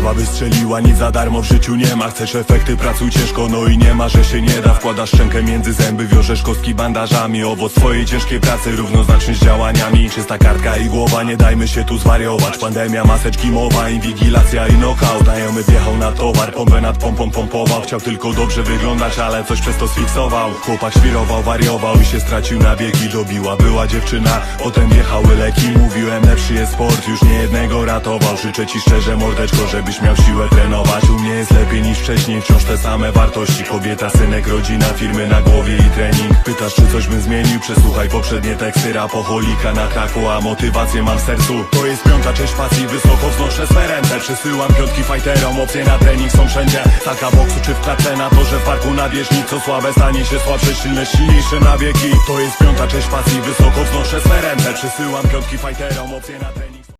Głowa wystrzeliła, nic za darmo w życiu nie ma. Chcesz efekty, pracuj ciężko, no i nie ma, że się nie da. Wkładasz szczękę między zęby, wiążesz kostki bandażami. Owoc swojej ciężkiej pracy równoznaczny z działaniami. Czysta kartka i głowa, nie dajmy się tu zwariować. Pandemia, maseczki, mowa, inwigilacja i knockout. Znajomy wjechał na towar, pompę nad pompą pompował. Chciał tylko dobrze wyglądać, ale coś przez to sfiksował. Chłopak świrował, wariował i się stracił na biegi. Dobiła była dziewczyna, potem wjechały leki. Mówiłem lepszy jest sport, już nie jednego ratował. Życzę ci szczerze mordeczko, żebyś miał siłę trenować. U mnie jest lepiej niż wcześniej, wciąż te same wartości. Kobieta, synek, rodzina, firmy na głowie i trening. Pytasz czy coś bym zmienił, przesłuchaj poprzednie teksty Rapoholika na kraku, a motywację mam w sercu. To jest piąta część pasji, wysoko wznoszę swe ręce. Przesyłam piątki fighterom, opcje na trening są wszędzie. Taka boksu czy w klatce na to, że w parku na bieżni Co słabe stanie się słabsze, silne, silniejsze na wieki To jest piąta część pasji, wysoko wznoszę swe ręce. Przesyłam piątki fighterom, opcje na trening